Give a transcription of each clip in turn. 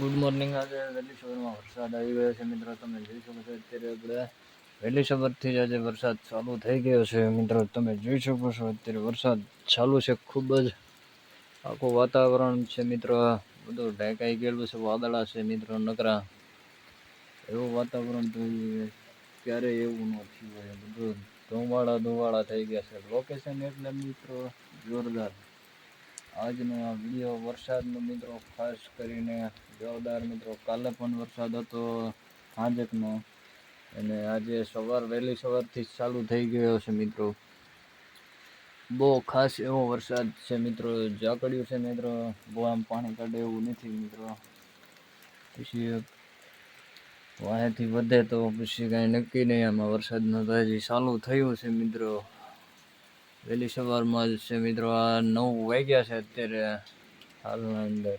Good morning આજે વહેલી સવારમાં વરસાદ આવી ગયો છે મિત્રો. તમે જોઈ શકો છો અત્યારે આપણે વહેલી સવારથી જ આજે વરસાદ ચાલુ થઈ ગયો છે. મિત્રો, તમે જોઈ શકો છો અત્યારે વરસાદ ચાલુ છે. ખૂબ જ આખું વાતાવરણ છે મિત્રો. બધું ઢેકાઈ ગયેલું છે, વાદળા છે મિત્રો, નકરા. એવું વાતાવરણ થઈ ક્યારેય એવું ન થયું હોય. બધું ધુવાળા ધુવાળા થઈ ગયા છે. લોકેશન એટલે મિત્રો, જોરદાર. આજનો આ વીડિયો વરસાદનો મિત્રો, ખાસ કરીને જોરદાર મિત્રો, કાલે પણ વરસાદ હતો, સાંજકનો. અને આજે સવાર, વહેલી સવારથી ચાલુ થઈ ગયો છે મિત્રો. બહુ ખાસ એવો વરસાદ છે મિત્રો, ઝાકળ્યું છે મિત્રો, બહુ આમ પાણી કાઢે એવું નથી મિત્રો. પછી વાહેથી વધે તો પછી કાંઈ નક્કી નહીં, આમાં વરસાદનું તો હજી ચાલુ થયું છે મિત્રો. વહેલી સવારમાં જ છે મિત્રો, આ નવ વાગ્યા છે અત્યારે હાલના અંદર.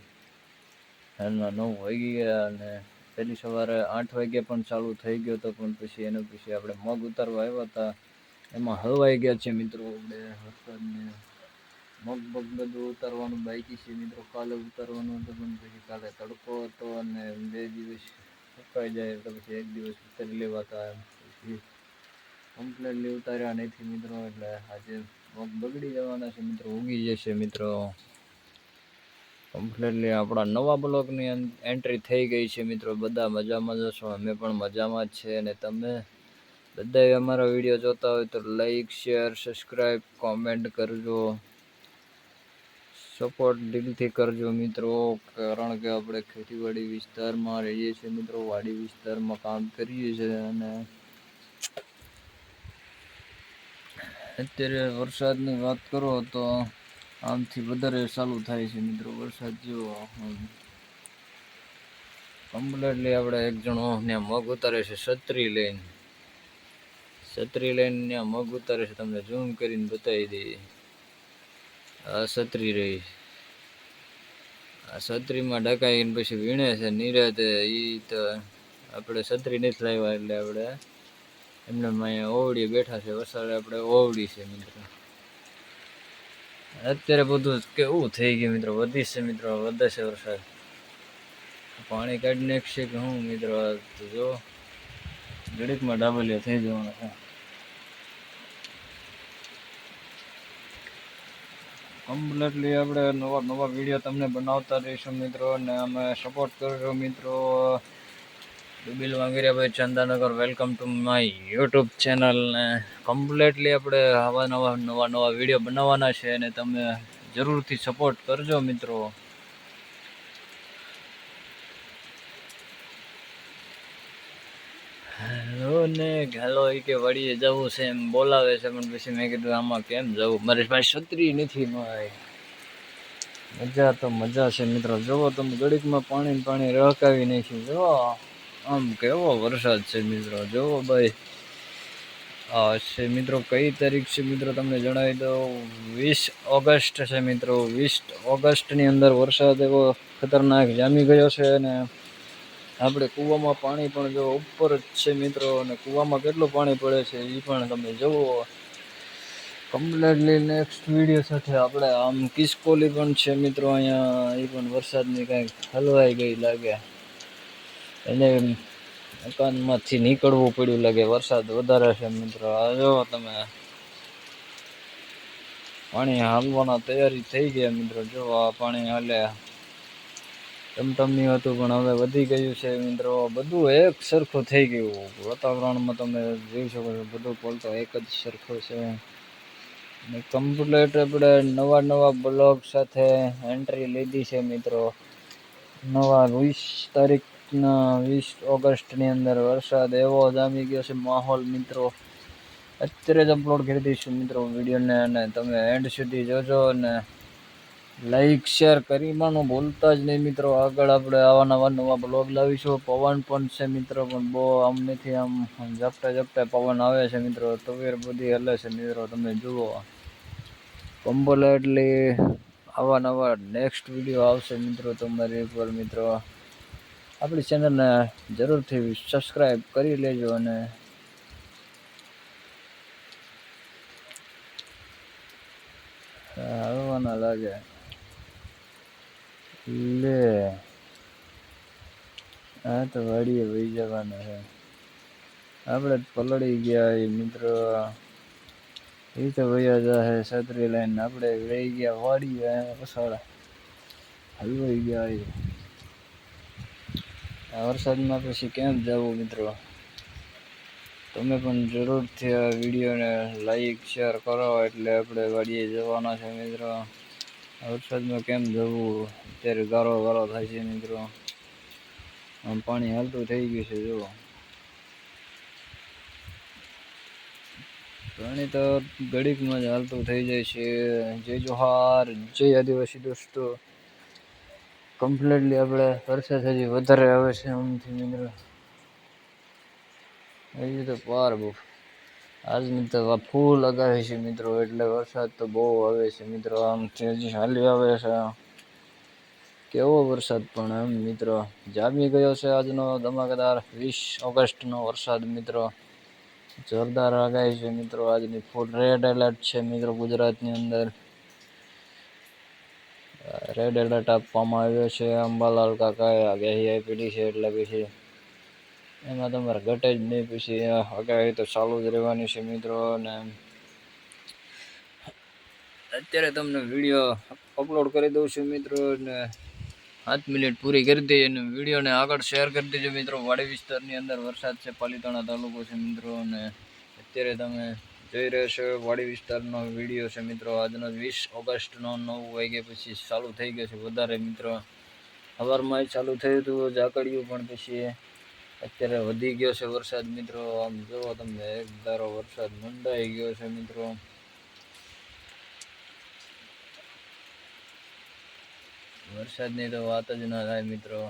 હાલના નવ વાગી ગયા અને પહેલી સવારે આઠ વાગે પણ ચાલુ થઈ ગયો હતો પણ પછી એના પછી આપણે મગ ઉતારવા આવ્યા હતા. એમાં હલવાઈ ગયા છે મિત્રો, આપણે વરસાદને મગ બગ બધું ઉતારવાનું બાકી છે મિત્રો, કાલે ઉતારવાનું હતું પણ પછી કાલે તડકો હતો અને બે દિવસ સુકાઈ જાય તો પછી એક દિવસ ઉતારી લેવાતા એમ. પછી કમ્પ્લેટલી ઉતાર્યા નથી મિત્રો, એટલે આજે મગ બગડી જવાના છે મિત્રો, ઉગી જશે મિત્રો. કમ્પ્લેટલી આપણા નવા બ્લોગની એન્ટ્રી થઈ ગઈ છે મિત્રો, બધા મજામાં જશો અમે પણ મજામાં જ છે, અને તમે બધાય અમારા વીડિયો જોતા હોય તો લાઈક શેર સબસ્ક્રાઈબ કોમેન્ટ કરજો. સપોર્ટ દિલથી કરજો મિત્રો, કારણ કે આપણે ખેતીવાડી વિસ્તારમાં રહીએ છીએ મિત્રો, વાડી વિસ્તારમાં કામ કરીએ છીએ અને અત્યારે વરસાદની વાત કરો તો આમથી વધારે ચાલુ થાય છે મિત્રો વરસાદ જેવો કમ્પ્લેટલી આપણે એક જણો ને મગ ઉતારે છે, છત્રી લઈને. છત્રી લઈને ત્યાં મગ ઉતારે છે, તમને ઝૂમ કરીને બતાવી દઈએ. આ છત્રી રહી આ છત્રીમાં ડકાઈને પછી વીણે છે, નિરાતે એ તો આપણે છત્રી નથી લાવ્યા એટલે આપણે એમને અહીંયા ઓવડી બેઠા છે વસાડે આપણે ઓવડી છે મિત્રો. અત્યારે બધું કેવું થઈ ગયું મિત્રો, વધી છે મિત્રો, વધે છે વરસાદ. પાણી કાઢી નાખશે કે હું મિત્રો જો ઘડીકમાં ડાબલિયા થઈ જવાના છે. કમ્પ્લેટલી આપણે નવા નવા વીડિયો તમને બનાવતા રહીશું મિત્રો, અને અમે સપોર્ટ કરજો મિત્રો. ડુબિલ વાંગીરાભાઈ ચંદાનગર welcome to my YouTube channel ને. કમ્પ્લેટલી આપણે આવા નવા નવા નવા વીડિયો બનાવવાના છે અને તમે જરૂરથી સપોર્ટ કરજો મિત્રો. ને ઘેલો એ કે વળીએ જવું છે એમ બોલાવે છે, પણ પછી મેં કીધું આમાં કેમ જવું? પાસે છત્રી નથી મારી મજા તો મજા છે મિત્રો. જુઓ તમે, ગળીકમાં પાણી પાણી રહકાવી નાખ્યું. જો આમ કેવો વરસાદ છે મિત્રો? જુઓ ભાઈ. આ છે મિત્રો, કઈ તારીખ છે મિત્રો તમને જણાવી દઉં? વીસ ઓગસ્ટ છે મિત્રો. વીસ ઓગસ્ટની અંદર વરસાદ એવો ખતરનાક જામી ગયો છે અને આપણે કૂવામાં પાણી પણ જો ઉપર જ છે મિત્રો, અને કૂવામાં કેટલું પાણી પડે છે એ પણ તમે જુઓ. કમ્પ્લેટલી નેક્સ્ટ વીડિયો સાથે આપણે આમ કિસકોલી પણ છે મિત્રો અહીંયા એ પણ વરસાદની કાંઈક હલવાઈ ગઈ લાગે. એને મકાનમાંથી નીકળવું પડ્યું લાગે, વરસાદ વધારે છે મિત્રો. જો તમે પાણી હાલવાના તૈયારી થઈ ગયા મિત્રો, જો આ પાણી હાલે. ટમટમની હતું, પણ હવે વધી ગયું છે મિત્રો. બધું એક સરખું થઈ ગયું. વાતાવરણમાં તમે જોઈ શકો છો, બધું બોલતો એક જ સરખો છે. અને કમ્પ્લેટ આપણે નવા નવા બ્લોગ સાથે એન્ટ્રી લીધી છે મિત્રો. નવા વીસ તારીખના વીસ ઓગસ્ટની અંદર વરસાદ એવો જામી ગયો છે માહોલ, મિત્રો. અત્યારે જ અપલોડ કરી દઈશું, મિત્રો, વિડીયોને અને તમે એન્ડ સુધી જોજો અને લાઈક શેર કરીવાનું ભૂલતા જ નહીં, મિત્રો. આગળ આપણે આવા નવા નવા બ્લોગ લાવીશું. પવન પણ છે, મિત્રો, પણ બહુ આમ નથી આમ ઝપટે ઝપટે પવન આવે છે, મિત્રો. તવેર બધી હલે છે, મિત્રો. તમે જુઓ. કમ્પ્લેટલી આવા નવા નેક્સ્ટ વીડિયો આવશે, મિત્રો, તમારી ઉપર, મિત્રો. આપણી ચેનલને જરૂરથી સબસ્ક્રાઈબ કરી લેજો અને હલવાના લાગે. લે. હા તો વાડીએ વહી જવાના છે. આપણે પલળી ગયા એ મિત્રો. એ તો વયા જાહે છત્રી લઈને. આપણે વહી ગયા વાડીએ પછાડા હલવાઈ ગયા એ. વરસાદમાં પછી કેમ જવું મિત્રો? તમે પણ જરૂરથી આ વિડીયોને લાઈક શેર કરો એટલે આપણે વાડીએ જવાના છે મિત્રો. વરસાદમાં કેમ જવું? અત્યારે ગારો ગારો થાય છે મિત્રો. આમ પાણી હાલતું થઈ ગયું છે, જુઓ. પાણી તો ઘડીકમાં જ હાલતું થઈ જાય છે. જય જોહાર, જય આદિવાસી દોસ્તો. કમ્પ્લીટલી આપણે વરસાદ હજી વધારે આવે છે આમથી મિત્રો. હજી તો પાર બહુ. આજની તો આ ફૂલ લગાવી છે મિત્રો, એટલે વરસાદ તો બહુ આવે છે મિત્રો. આમથી હજી હાલી આવે છે. કેવો વરસાદ પણ એમ મિત્રો. જામી ગયો છે આજનો ધમાકેદાર વીસ ઓગસ્ટનો વરસાદ મિત્રો. જોરદાર આગાહી છે મિત્રો. આજની ફૂલ રેડ એલર્ટ છે મિત્રો ગુજરાતની અંદર. રેડ એલર્ટ આપવામાં આવ્યો છે, અંબાલાલ કાકાએ આગાહી આપેલી છે એટલે પછી એમાં તમારે ઘટે જ નહીં. પછી આગાહી તો ચાલુ જ રહેવાની છે મિત્રો અને અત્યારે તમને વીડિયો અપલોડ કરી દઉં છું મિત્રો અને પાંચ મિનિટ પૂરી કરી દઈએ અને વિડીયોને આગળ શેર કરી દેજો મિત્રો. વાડી વિસ્તારની અંદર વરસાદ છે, પાલીતાણા તાલુકો છે મિત્રો અને અત્યારે તમે જોઈ રહ્યો છો, વાડી વિસ્તારનો વીડિયો છે મિત્રો. આજનો વીસ ઓગસ્ટનો નવ વાગ્યા પછી ચાલુ થઈ ગયો છે વધારે મિત્રો. સવારમાં ચાલુ થયું હતું ઝાકળિયું પણ પછી અત્યારે વધી ગયો છે વરસાદ મિત્રો. આમ જુઓ તમને એક ધારો વરસાદ મંડાઈ ગયો છે મિત્રો. વરસાદની તો વાત જ ના થાય મિત્રો.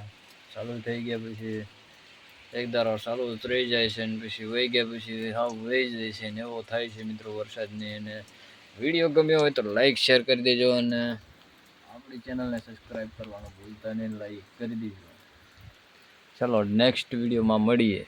ચાલુ થઈ ગયા પછી એક ધારો ચાલુ ઉતરી જાય છે ને પછી વહી ગયા પછી હાવ વહી જાય છે ને એવો થાય છે મિત્રો વરસાદની અને વીડિયો ગમ્યો હોય તો લાઈક શેર કરી દેજો અને આપણી ચેનલને સબસ્ક્રાઈબ કરવાનું ભૂલતા નહીં લાઈક કરી દેજો. ચલો નેક્સ્ટ વિડીયોમાં મળીએ.